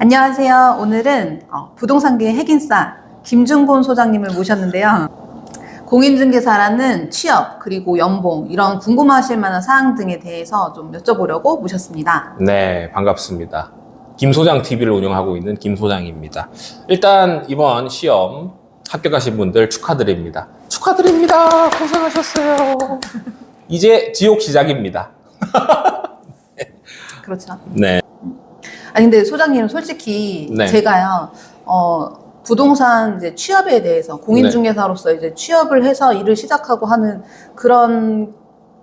안녕하세요. 오늘은 어, 부동산계의 핵인싸 김준곤 소장님을 모셨는데요. 공인중개사라는 취업 그리고 연봉 이런 궁금하실 만한 사항 등에 대해서 좀 여쭤보려고 모셨습니다. 네, 반갑습니다. 김소장 TV를 운영하고 있는 김소장입니다. 일단 이번 시험 합격하신 분들 축하드립니다. 축하드립니다. 고생하셨어요. 이제 지옥 시작입니다. 그렇죠. 네. 아니 근데 소장님 솔직히 네. 제가요 어, 부동산 이제 취업에 대해서 공인중개사로서 이제 취업을 해서 일을 시작하고 하는 그런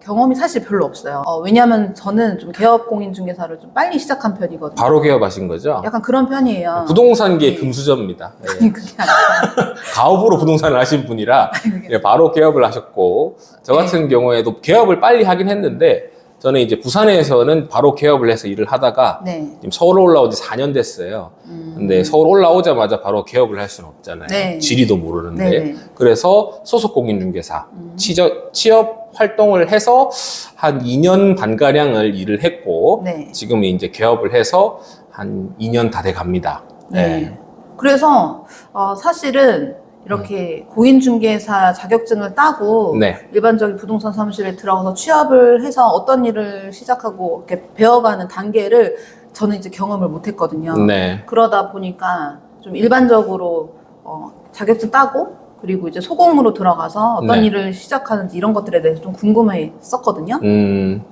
경험이 사실 별로 없어요. 어, 왜냐하면 저는 좀 개업 공인중개사를 좀 빨리 시작한 편이거든요. 바로 개업하신 거죠? 약간 그런 편이에요. 부동산계 네. 금수저입니다. 네. 아니 그게 아니라 가업으로 부동산을 하신 분이라 그게 예, 바로 개업을 하셨고 저 같은 경우에도 개업을 빨리 하긴 했는데 저는 이제 부산에서는 바로 개업을 해서 일을 하다가 네. 지금 서울 올라온 지 4년 됐어요. 음. 근데 서울 올라오자마자 바로 개업을 할 수는 없잖아요. 네. 지리도 모르는데. 네네. 그래서 소속 공인중개사 음. 취업, 취업 활동을 해서 한 2년 반가량을 일을 했고 네. 지금 이제 개업을 해서 한 2년 다 돼 갑니다. 네. 그래서 어, 사실은 이렇게 공인중개사 자격증을 따고 네. 일반적인 부동산 사무실에 들어가서 취업을 해서 어떤 일을 시작하고 이렇게 배워가는 단계를 저는 이제 경험을 못했거든요. 네. 그러다 보니까 좀 일반적으로 어, 자격증 따고 그리고 이제 소공으로 들어가서 어떤 네. 일을 시작하는지 이런 것들에 대해서 좀 궁금했었거든요. 음,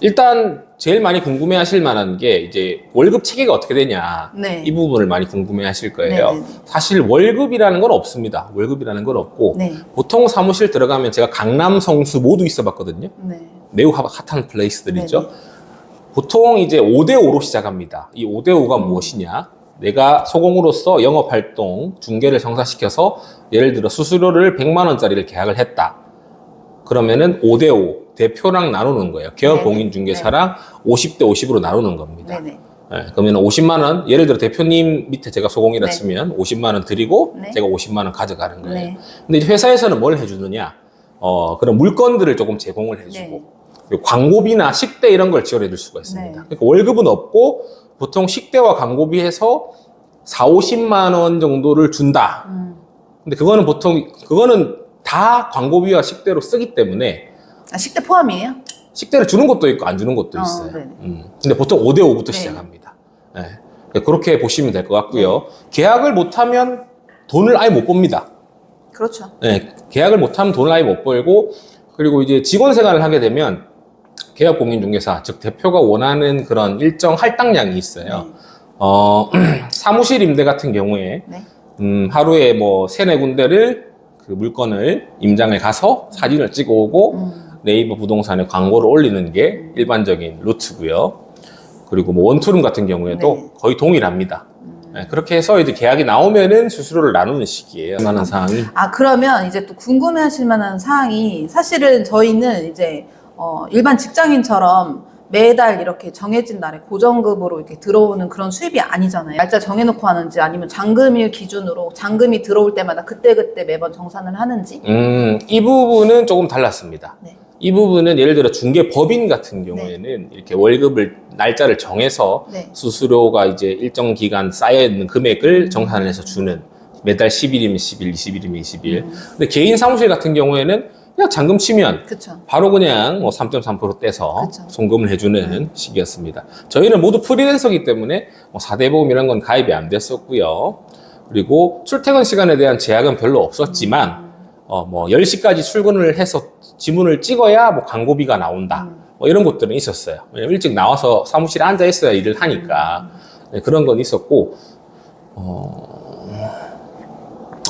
일단 제일 많이 궁금해 하실 만한 게 이제 월급 체계가 어떻게 되냐. 네. 이 부분을 많이 궁금해 하실 거예요. 네네네. 사실 월급이라는 건 없습니다. 월급이라는 건 없고 네. 보통 사무실 들어가면 제가 강남 성수 모두 있어 봤거든요. 네. 매우 핫- 핫한 플레이스들이죠. 네네. 보통 이제 5대5로 시작합니다. 이 5대5가 음. 무엇이냐? 내가 소공으로서 영업 활동, 중개를 성사시켜서 예를 들어 수수료를 100만 원짜리를 계약을 했다. 그러면은 5대 5 대표랑 나누는 거예요. 개업 네네. 공인 중개사랑 50대 50으로 나누는 겁니다. 네네. 네, 그러면 50만 원, 예를 들어 대표님 밑에 제가 소공이라 네. 치면 50만 원 드리고 네. 제가 50만 원 가져가는 거예요. 네. 근데 회사에서는 뭘 해주느냐? 어, 그런 물건들을 조금 제공을 해주고, 네. 광고비나 식대 이런 걸 지원해 줄 수가 있습니다. 네. 그러니까 월급은 없고, 보통 식대와 광고비 해서 4, 50만 원 정도를 준다. 음. 근데 그거는 보통, 그거는 다 광고비와 식대로 쓰기 때문에, 아, 식대 포함이에요? 식대를 주는 것도 있고, 안 주는 것도 어, 있어요. 네네. 음. 근데 보통 5대 5부터 네. 시작합니다. 네. 그렇게 보시면 될 것 같고요. 계약을 못하면 돈을 아예 못 봅니다. 그렇죠. 네, 계약을 못하면 돈을 아예 못 벌고 그리고 이제 직원 생활을 하게 되면 개업 공인중개사 즉 대표가 원하는 그런 일정 할당량이 있어요. 어, 사무실 임대 같은 경우에 네. 음, 하루에 뭐 세네 군데를 그 물건을 임장을 가서 사진을 찍어 오고 음. 네이버 부동산에 광고를 올리는 게 일반적인 루트고요. 그리고 뭐 원투룸 같은 경우에도 네. 거의 동일합니다. 음. 네, 그렇게 해서 이제 계약이 나오면은 수수료를 나누는 시기예요. 많은 사항이. 아 그러면 이제 또 궁금해하실 만한 사항이 사실은 저희는 이제 어, 일반 직장인처럼 매달 이렇게 정해진 날에 고정급으로 이렇게 들어오는 그런 수입이 아니잖아요. 날짜 정해놓고 하는지 아니면 잔금일 기준으로 잔금이 들어올 때마다 그때 그때 매번 정산을 하는지. 음, 이 부분은 조금 달랐습니다. 네. 이 부분은 예를 들어 중개 법인 같은 경우에는 이렇게 월급을 날짜를 정해서 네. 수수료가 이제 일정 기간 쌓여 있는 금액을 정산을 해서 주는 매달 10일이면 10일, 20일이면 20일. 음. 근데 개인 사무실 같은 경우에는 그냥 잔금 치면 그쵸. 바로 그냥 뭐 3.3% 떼서 그쵸. 송금을 해주는 시기였습니다. 저희는 모두 프리랜서기 때문에 뭐 4대 보험 이런 건 가입이 안 됐었고요. 그리고 출퇴근 시간에 대한 제약은 별로 없었지만 어, 뭐 10시까지 출근을 해서 지문을 찍어야 뭐 광고비가 나온다. 음. 뭐 이런 것들은 있었어요. 왜냐면 일찍 나와서 사무실에 앉아 있어야 일을 하니까. 네, 그런 건 있었고, 어,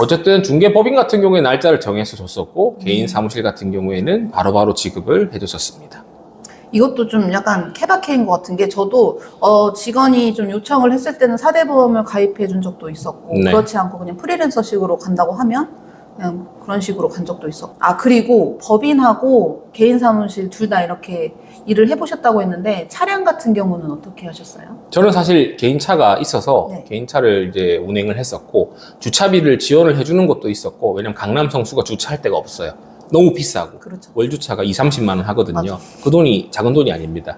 어쨌든 중개법인 같은 경우에 날짜를 정해서 줬었고, 개인 사무실 같은 경우에는 바로바로 지급을 해줬었습니다. 이것도 좀 약간 케바케인 것 같은 게 저도 어, 직원이 좀 요청을 했을 때는 사대보험을 가입해 준 적도 있었고 네. 그렇지 않고 그냥 프리랜서식으로 간다고 하면 그냥 그런 식으로 간 적도 있었고 아 그리고 법인하고 개인 사무실 둘 다 이렇게 일을 해보셨다고 했는데 차량 같은 경우는 어떻게 하셨어요? 저는 사실 개인차가 있어서 네. 개인차를 이제 운행을 했었고, 주차비를 지원을 해주는 것도 있었고, 왜냐면 강남 성수가 주차할 데가 없어요. 너무 비싸고. 그렇죠. 월주차가 2, 30만 원 하거든요. 맞아. 그 돈이 작은 돈이 아닙니다.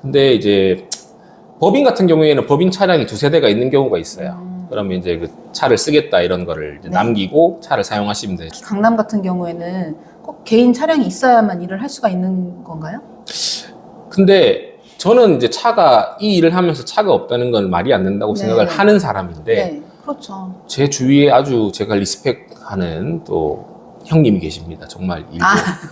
근데 이제 법인 같은 경우에는 법인 차량이 두세 대가 있는 경우가 있어요. 음. 그러면 이제 그 차를 쓰겠다 이런 거를 이제 네. 남기고 차를 사용하시면 되죠. 강남 같은 경우에는 꼭 개인 차량이 있어야만 일을 할 수가 있는 건가요? 근데 저는 이제 차가 이 일을 하면서 차가 없다는 건 말이 안 된다고 네. 생각을 하는 사람인데 그렇죠. 제 주위에 아주 제가 리스펙하는 또 형님이 계십니다. 정말 일도, 아.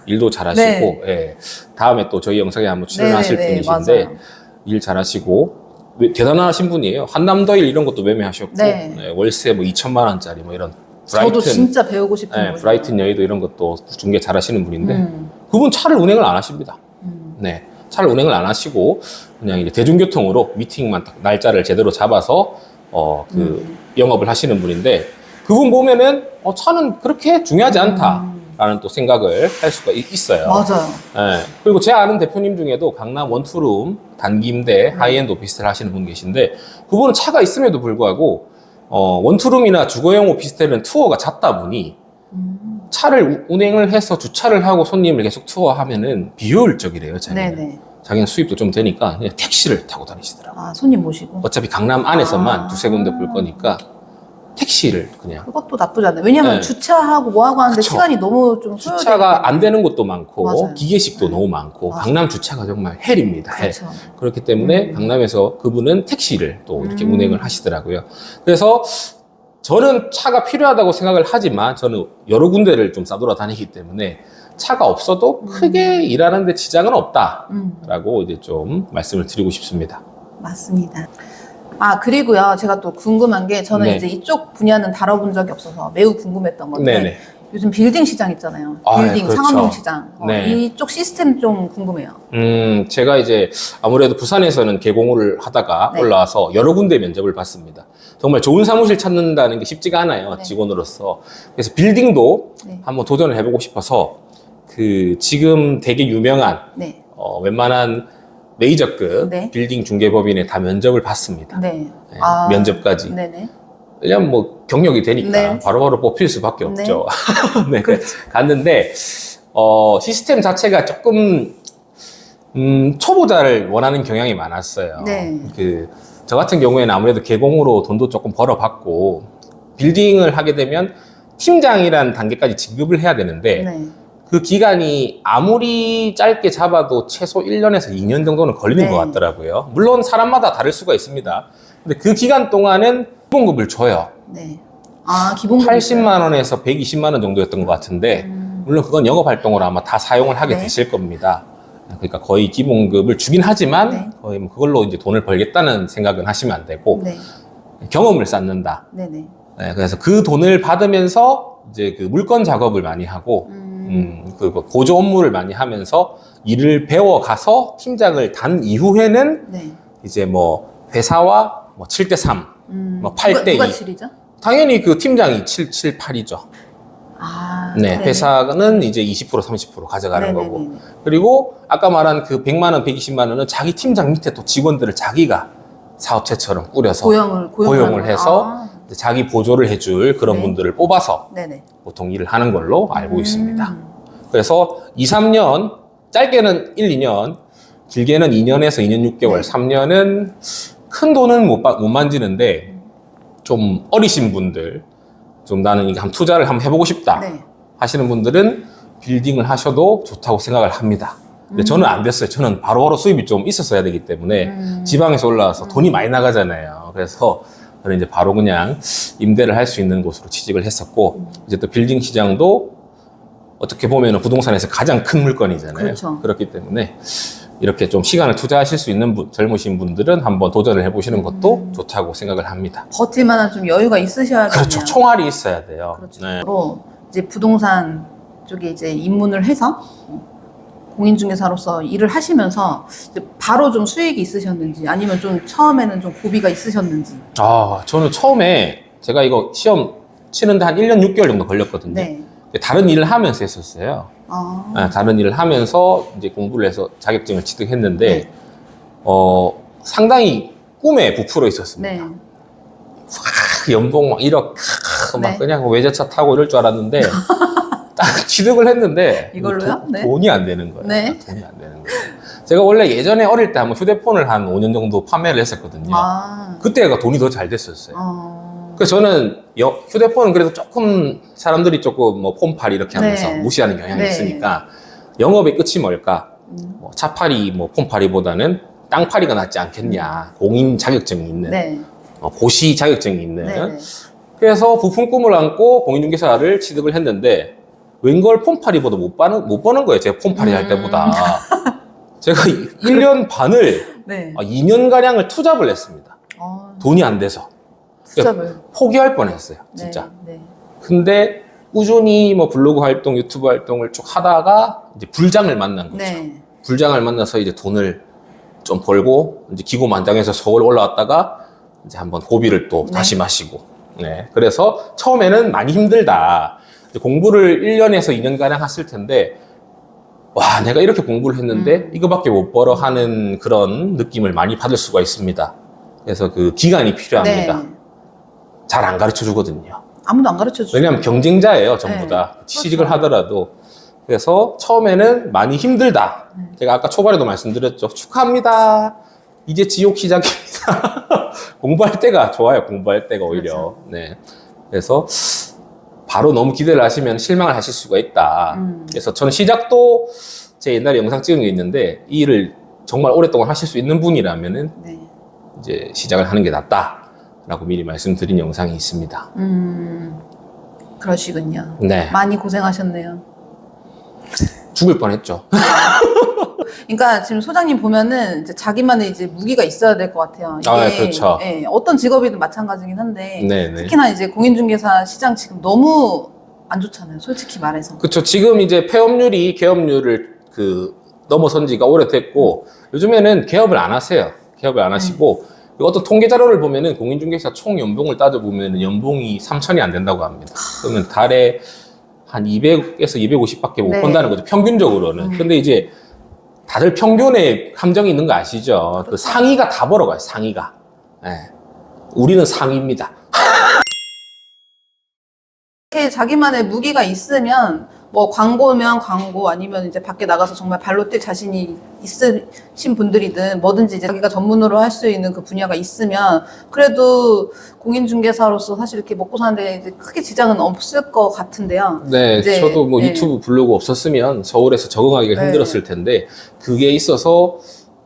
일도 잘하시고 네. 예. 다음에 또 저희 영상에 한번 출연하실 네네네, 분이신데 맞아요. 일 잘하시고 왜- 대단하신 분이에요. 한남더일 이런 것도 매매하셨고 네. 네, 월세 뭐 2천만 원짜리 뭐 이런 저도 브라이튼 진짜 배우고 싶은 네. 브라이튼 여의도 이런 것도 중개 잘하시는 분인데 음, 그분 차를 운행을 안 하십니다. 음. 네. 차를 운행을 안 하시고 그냥 이제 대중교통으로 미팅만 딱 날짜를 제대로 잡아서 어그 음. 영업을 하시는 분인데 그분 보면은 어 차는 그렇게 중요하지 않다 라는 또 생각을 할 수가 있- 있어요. 음. 맞아요. 예. 그리고 제 아는 대표님 중에도 강남 원투룸 단기 임대 하이엔드 오피스텔 하시는 분 계신데 그분은 차가 있음에도 불구하고 어 원투룸이나 주거용 오피스텔은 투어가 잦다 보니 음. 차를 우- 운행을 해서 주차를 하고 손님을 계속 투어하면은 비효율적이래요. 자기는. 네네. 자기는 수입도 좀 되니까 그냥 택시를 타고 다니시더라고 요. 아, 손님 모시고. 어차피 강남 안에서만 아. 두세 군데 볼 거니까 택시를 그냥 그것도 나쁘지 않아요. 왜냐면 네. 주차하고 뭐하고 하는데 그쵸. 시간이 너무 좀 주차가 안. 되는 곳도 많고 맞아요. 기계식도 네. 너무 많고 맞아요. 강남 주차가 정말 헬입니다. 헬. 그렇죠. 그렇기 때문에 음. 강남에서 그분은 택시를 또 이렇게 음. 운행을 하시더라고요. 그래서 저는 차가 필요하다고 생각을 하지만 저는 여러 군데를 좀 싸돌아 다니기 때문에 차가 없어도 크게 일하는데 지장은 없다라고 음, 이제 좀 말씀을 드리고 싶습니다. 맞습니다. 아, 그리고요. 제가 또 궁금한 게 저는 네. 이제 이쪽 분야는 다뤄본 적이 없어서 매우 궁금했던 건데 네네. 요즘 빌딩 시장 있잖아요. 아, 빌딩, 그렇죠. 상업용 시장. 어, 네. 이쪽 시스템 좀 궁금해요. 음, 제가 이제 아무래도 부산에서는 개공을 하다가 네. 올라와서 여러 군데 면접을 봤습니다. 정말 좋은 사무실 찾는다는 게 쉽지가 않아요. 네. 직원으로서. 그래서 빌딩도 네. 한번 도전을 해보고 싶어서 그 지금 되게 유명한 네. 어, 웬만한 메이저급 네. 빌딩 중개법인에 다 면접을 봤습니다. 네. 네, 아, 면접까지. 네네. 왜냐면 뭐 경력이 되니까 네. 바로바로 뽑힐 수밖에 네. 없죠. 네. 그렇죠. 갔는데 어, 시스템 자체가 조금 음, 초보자를 원하는 경향이 많았어요. 네. 그, 저 같은 경우에는 아무래도 개공으로 돈도 조금 벌어봤고, 빌딩을 하게 되면 팀장이라는 단계까지 진급을 해야 되는데, 네. 그 기간이 아무리 짧게 잡아도 최소 1년에서 2년 정도는 걸리는 네. 것 같더라고요. 물론 사람마다 다를 수가 있습니다. 근데 그 기간 동안은 기본급을 줘요. 네. 아, 기본 80만 원에서 120만 원 정도였던 것 같은데, 음, 물론 그건 영업 활동으로 아마 다 사용을 하게 네. 되실 겁니다. 그러니까 거의 기본급을 주긴 하지만 네. 거의 뭐 그걸로 이제 돈을 벌겠다는 생각은 하시면 안 되고 네. 경험을 쌓는다. 네네. 네, 그래서 그 돈을 받으면서 이제 그 물건 작업을 많이 하고 음, 음, 그 고조 업무를 많이 하면서 일을 배워 가서 팀장을 단 이후에는 네. 이제 뭐 회사와 뭐 7대 3. 음, 뭐팔 누가, 대 누가 이. 7이죠? 당연히 그 팀장이 7, 7, 8이죠. 아, 네, 네네. 회사는 이제 20% 30% 가져가는 네네네네. 거고. 그리고 아까 말한 그 100만 원, 120만 원은 자기 팀장 밑에 또 직원들을 자기가 사업체처럼 꾸려서 고용을 고용을, 고용을 해서 아, 자기 보조를 해줄 그런 네. 분들을 뽑아서 네네. 보통 일을 하는 걸로 알고 음, 있습니다. 그래서 2, 3년, 짧게는 1, 2년, 길게는 2년에서 2년 6개월, 네. 3년은 큰 돈은 못, 바- 못 만지는데 좀 어리신 분들, 좀 나는 이게 한 투자를 한번 해보고 싶다 네. 하시는 분들은 빌딩을 하셔도 좋다고 생각을 합니다. 근데 저는 안 됐어요. 저는 바로 바로 수입이 좀 있었어야 되기 때문에 음. 지방에서 올라와서 돈이 많이 나가잖아요. 그래서 저는 이제 바로 그냥 임대를 할 수 있는 곳으로 취직을 했었고 이제 또 빌딩 시장도 어떻게 보면 부동산에서 가장 큰 물건이잖아요. 그렇죠. 그렇기 때문에 이렇게 좀 시간을 투자하실 수 있는 분, 젊으신 분들은 한번 도전을 해보시는 것도 음. 좋다고 생각을 합니다. 버틸 만한 좀 여유가 있으셔야겠네요. 그렇죠. 총알이 있어야 돼요. 그렇죠. 네. 로 이제 부동산 쪽에 이제 입문을 해서 어, 공인중개사로서 일을 하시면서 바로 좀 수익이 있으셨는지 아니면 좀 처음에는 좀 고비가 있으셨는지. 아, 저는 처음에 제가 이거 시험 치는데 한 1년 6개월 정도 걸렸거든요. 네. 다른 일을 하면서 했었어요. 아, 아, 다른 일을 하면서 이제 공부를 해서 자격증을 취득했는데, 네. 어, 상당히 꿈에 부풀어 있었습니다. 네. 크, 연봉 막 1억, 크, 막 네. 그냥 외제차 타고 이럴 줄 알았는데, 딱 취득을 했는데, 이걸로요? 도- 네. 돈 이 안 되는 거예요. 네. 돈이 안 되는 거예요. 제가 원래 예전에 어릴 때 한번 휴대폰을 한 5년 정도 판매를 했었거든요. 아. 그때가 돈이 더 잘 됐었어요. 어. 그래서 저는 여- 휴대폰은 그래도 조금 사람들이 조금 뭐 폰팔이 이렇게 하면서 네. 무시하는 경향이 네. 있으니까 영업의 끝이 뭘까? 음. 뭐 차팔이 뭐 폰팔이보다는 땅팔이가 낫지 않겠냐. 공인 자격증이 있는 네. 어, 고시 자격증이 있는 네. 네. 그래서 부품 꿈을 안고 공인중개사를 취득을 했는데 웬걸 폰팔이보다 못 버는, 못 버는 거예요. 제가 폰팔이 할 음. 때보다. 제가 1년 반을, 네. 아, 2년가량을 투잡을 했습니다. 어, 돈이 안 돼서. 투잡을. 포기할 뻔 했어요. 진짜. 네. 네. 근데 꾸준히 뭐 블로그 활동, 유튜브 활동을 쭉 하다가 이제 불장을 만난 거죠. 네. 불장을 만나서 이제 돈을 좀 벌고 이제 기고만장해서 서울 올라왔다가 이제 한번 고비를 또 네. 다시 마시고 네 그래서 처음에는 많이 힘들다 공부를 1년에서 2년가량 했을 텐데 와 내가 이렇게 공부를 했는데 음. 이거밖에 못 벌어 하는 그런 느낌을 많이 받을 수가 있습니다 그래서 그 기간이 필요합니다 네. 잘안 가르쳐 주거든요 아무도 안 가르쳐 주죠. 왜냐하면 경쟁자예요, 전부 네, 다. 취직을 그렇죠. 하더라도. 그래서 처음에는 많이 힘들다. 음. 제가 아까 초반에도 말씀드렸죠. 축하합니다. 이제 지옥 시작입니다. 공부할 때가 좋아요, 공부할 때가 오히려. 그렇죠. 네. 그래서 바로 너무 기대를 하시면 실망을 하실 수가 있다. 음. 그래서 저는 시작도 제 옛날에 영상 찍은 게 있는데 이 일을 정말 오랫동안 하실 수 있는 분이라면은 네. 이제 시작을 하는 게 낫다라고 미리 말씀드린 영상이 있습니다. 음. 그러시군요. 네. 많이 고생하셨네요. 죽을 뻔했죠. 그러니까 지금 소장님 보면은 이제 자기만의 이제 무기가 있어야 될 것 같아요. 이게 아, 그렇죠. 예, 어떤 직업이든 마찬가지긴 한데 네네. 특히나 이제 공인중개사 시장 지금 너무 안 좋잖아요. 솔직히 말해서. 그렇죠. 지금 이제 폐업률이 개업률을 그 넘어선 지가 오래됐고 요즘에는 개업을 안 하세요. 개업을 안 하시고 그리고 어떤 통계 자료를 보면은 공인중개사 총 연봉을 따져 보면은 연봉이 3천이 안 된다고 합니다. 그러면 달에 한 200에서 250밖에 못 네. 번다는 거죠. 평균적으로는. 음. 근데 이제 다들 평균에 함정이 있는 거 아시죠? 그 그렇죠. 상위가 다 벌어가요. 상위가. 예. 우리는 상위입니다. 이렇게 자기만의 무기가 있으면 뭐 광고면 광고 아니면 이제 밖에 나가서 정말 발로 뛸 자신이 있으신 분들이든 뭐든지 이제 자기가 전문으로 할 수 있는 그 분야가 있으면 그래도 공인중개사로서 사실 이렇게 먹고 사는데 이제 크게 지장은 없을 것 같은데요. 네, 저도 뭐 네. 유튜브 블로그 없었으면 서울에서 적응하기가 네. 힘들었을 텐데 그게 있어서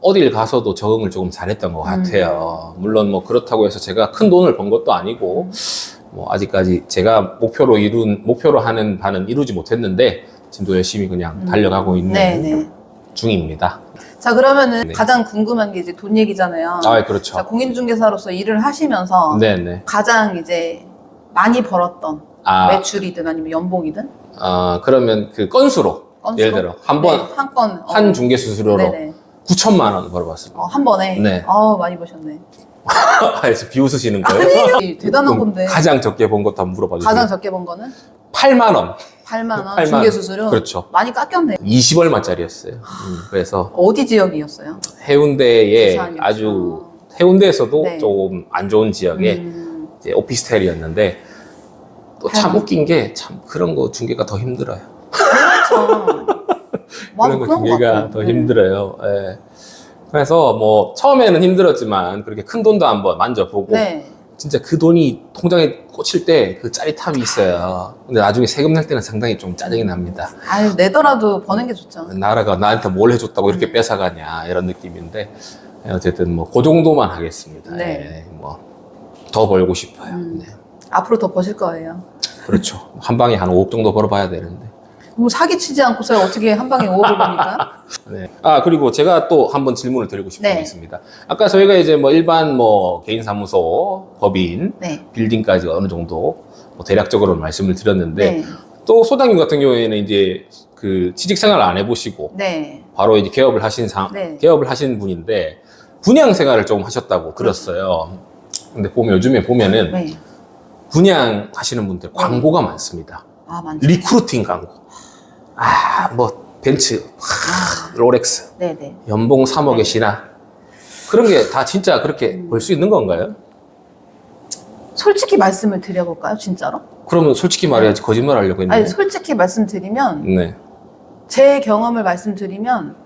어딜 가서도 적응을 조금 잘했던 것 음. 같아요. 물론 뭐 그렇다고 해서 제가 큰 돈을 번 것도 아니고 뭐 아직까지 제가 목표로 이룬 목표로 하는 바는 이루지 못했는데 지금도 열심히 그냥 음. 달려가고 있는 네, 네. 중입니다. 자 그러면은 네. 가장 궁금한 게 이제 돈 얘기잖아요. 아, 그렇죠. 자, 공인중개사로서 일을 하시면서 네, 네. 가장 이제 많이 벌었던 아, 매출이든 아니면 연봉이든 아, 그러면 그 건수로 건수로? 예를 들어 한 번 한 네, 한. 어. 중개 수수료로 네네. 9천만 원 벌어봤습니다. 어, 한 번에. 네. 아 많이 버셨네. 그래서 비웃으시는 거예요? 아니, 대단한 건데. 가장 적게 번 것도 한번 물어봐 주세요. 가장 적게 번 거는 8만 원. 8만 원 8만 중개 수수료. 그렇죠. 많이 깎였네. 20얼마짜리였어요. 음, 그래서 어디 지역이었어요? 해운대에 부산이었죠. 아주 해운대에서도 네. 조금 안 좋은 지역에 음, 이제 오피스텔이었는데 또 참. 웃긴 게 참 그런 거 중개가 더 힘들어요. 그렇죠. 그런 맞아, 거 그런 중개가 같아요. 더 네. 힘들어요. 예. 그래서 뭐 처음에는 힘들었지만 그렇게 큰 돈도 한번 만져보고 네. 진짜 그 돈이 통장에 꽂힐 때 그 짜릿함이 있어요. 근데 나중에 세금 낼 때는 상당히 좀 짜증이 납니다. 아유 내더라도 버는 게 좋죠. 나라가 나한테 뭘 해줬다고 음. 이렇게 뺏어가냐 이런 느낌인데 어쨌든 뭐 그 정도만 하겠습니다. 네. 예, 뭐더 벌고 싶어요. 음. 네. 앞으로 더 버실 거예요. 그렇죠. 한 방에 한 5억 정도 벌어봐야 되는데. 뭐 사기치지 않고서 어떻게 한 방에 5억을 버니까? 네. 아 그리고 제가 또 한번 질문을 드리고 싶은 네. 게 있습니다. 아까 저희가 이제 뭐 일반 뭐 개인 사무소, 법인, 네. 빌딩까지 어느 정도 뭐 대략적으로 말씀을 드렸는데 네. 또 소장님 같은 경우에는 이제 그 취직 생활을 안 해보시고 네. 바로 이제 개업을 하신 상, 네. 개업을 하신 분인데 분양 생활을 좀 하셨다고 들었어요. 근데 보면 요즘에 보면은 네. 분양 하시는 분들 광고가 많습니다. 아 많죠. 리크루팅 광고. 아, 뭐 벤츠, 하, 롤렉스, 네네. 연봉 3억의 네. 신화. 그런 게 다 진짜 그렇게 음. 볼수 있는 건가요? 솔직히 말씀을 드려볼까요, 진짜로? 그러면 솔직히 말해야지 거짓말 하려고 했는데. 아니 솔직히 말씀드리면 네. 제 경험을 말씀드리면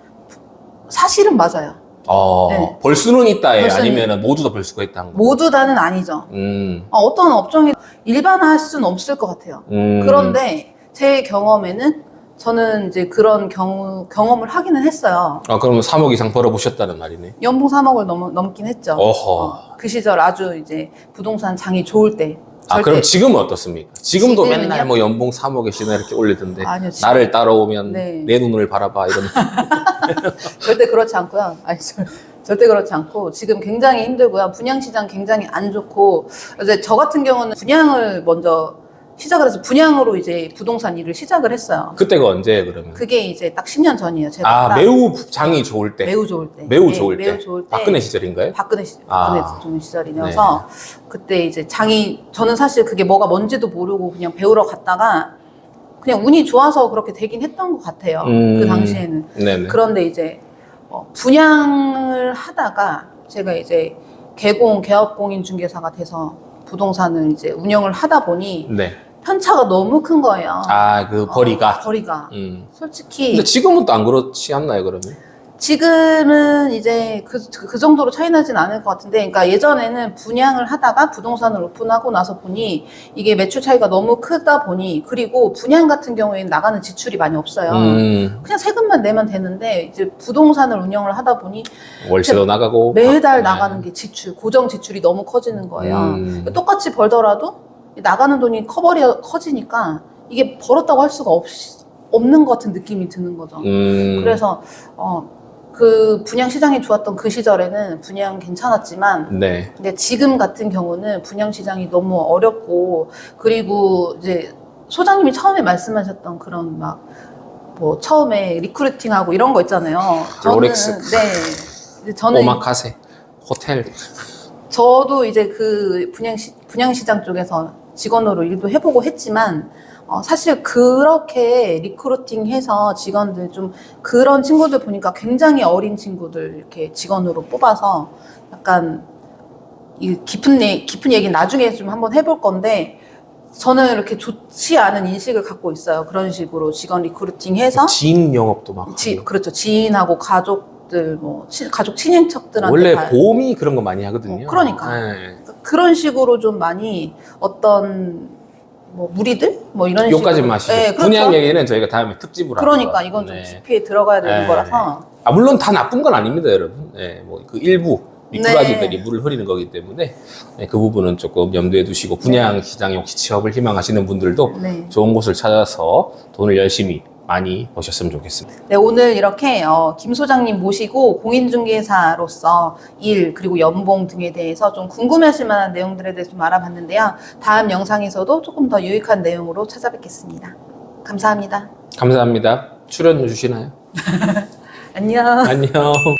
사실은 맞아요. 어, 네. 벌 수는 있다에 벌 수는 아니면 모두 다 벌 수가 있다는 거. 모두 다는 아니죠. 음, 어, 어떤 업종이 일반화할 수는 없을 것 같아요. 음. 그런데 제 경험에는 저는 이제 그런 경우, 경험을 하기는 했어요. 아, 그러면 3억 이상 벌어보셨다는 말이네. 연봉 3억을 넘, 넘긴 했죠. 어허. 어, 그 시절 아주 이제 부동산 장이 좋을 때. 아, 절대- 그럼 지금은 어떻습니까? 지금도 지금은요? 맨날 뭐 연봉 3억에 시나 이렇게 올리던데. 아니요, 지금- 나를 따라오면 네. 내 눈을 바라봐. 이런. 절대 그렇지 않고요. 아니, 절, 절대 그렇지 않고 지금 굉장히 힘들고요. 분양 시장 굉장히 안 좋고 이제 저 같은 경우는 분양을 먼저 시작을 해서 분양으로 이제 부동산 일을 시작을 했어요. 그때가 언제 그러면? 그게 이제 딱 10년 전이에요. 제가 아, 딱 매우 장이 좋을 때. 매우 좋을 때. 매우 네, 좋을 때. 매우 좋을 때. 박근혜 시절인가요? 박근혜, 시, 아. 박근혜 대통령 시절이어서 그때 이제 장이 저는 사실 그게 뭐가 뭔지도 모르고 그냥 배우러 갔다가 그냥 운이 좋아서 그렇게 되긴 했던 것 같아요. 음. 그 당시에는. 네네. 그런데 이제 어, 분양을 하다가 제가 이제 개공 개업공인 중개사가 돼서 부동산을 이제 운영을 하다 보니 네. 편차가 너무 큰 거예요. 아, 그 거리가. 어, 거리가. 음. 솔직히 근데 지금은 또 안 그렇지 않나요, 그러면? 지금은 이제 그, 그 정도로 차이 나진 않을 것 같은데, 그러니까 예전에는 분양을 하다가 부동산을 오픈하고 나서 보니 이게 매출 차이가 너무 크다 보니, 그리고 분양 같은 경우에는 나가는 지출이 많이 없어요. 음. 그냥 세금만 내면 되는데, 이제 부동산을 운영을 하다 보니 월세도 나가고. 매달 네. 나가는 게 지출, 고정 지출이 너무 커지는 거예요. 음. 똑같이 벌더라도 나가는 돈이 커버리 커지니까 이게 벌었다고 할 수가 없, 없는 것 같은 느낌이 드는 거죠. 음. 그래서 어, 그 분양 시장이 좋았던 그 시절에는 분양 괜찮았지만 네. 근데 지금 같은 경우는 분양 시장이 너무 어렵고 그리고 이제 소장님이 처음에 말씀하셨던 그런 막 뭐 처음에 리크루팅하고 이런 거 있잖아요. 저는- 롤렉스. 네. 저는 오마카세. 호텔. 저도 이제 그 분양 시, 분양 시장 쪽에서 직원으로 일도 해보고 했지만 어, 사실 그렇게 리크루팅해서 직원들 좀 그런 친구들 보니까 굉장히 어린 친구들 이렇게 직원으로 뽑아서 약간 이 깊은 얘 깊은 얘기 나중에 좀 한번 해볼 건데 저는 이렇게 좋지 않은 인식을 갖고 있어요. 그런 식으로 직원 리크루팅해서 지인 영업도 막. 지, 하고. 그렇죠 지인하고 가족 들 뭐 친- 가족 친인척들한테 원래 다 보험이 그런 거 많이 하거든요. 어, 그러니까. 네. 그런 식으로 좀 많이 어떤 뭐 무리들 뭐 이런 요까지 식으로 마시죠. 네, 그렇죠. 분양 얘기는 저희가 다음에 특집으로 그러니까. 이건 좀 네. 깊이 들어가야 되는 네. 거라서 아 물론 다 나쁜 건 아닙니다, 여러분. 네, 뭐그 일부 미꾸라지들이 네. 물을 흐리는 거기 때문에 네, 그 부분은 조금 염두에 두시고 분양 시장에 혹시 취업을 희망하시는 분들도 네. 좋은 곳을 찾아서 돈을 열심히 많이 버셨으면 좋겠습니다. 네, 오늘 이렇게 어, 김 소장님 모시고 공인중개사로서 일 그리고 연봉 등에 대해서 좀 궁금해하실 만한 내용들에 대해서 좀 알아봤는데요. 다음 영상에서도 조금 더 유익한 내용으로 찾아뵙겠습니다. 감사합니다. 감사합니다. 출연 주시나요? 안녕. 안녕.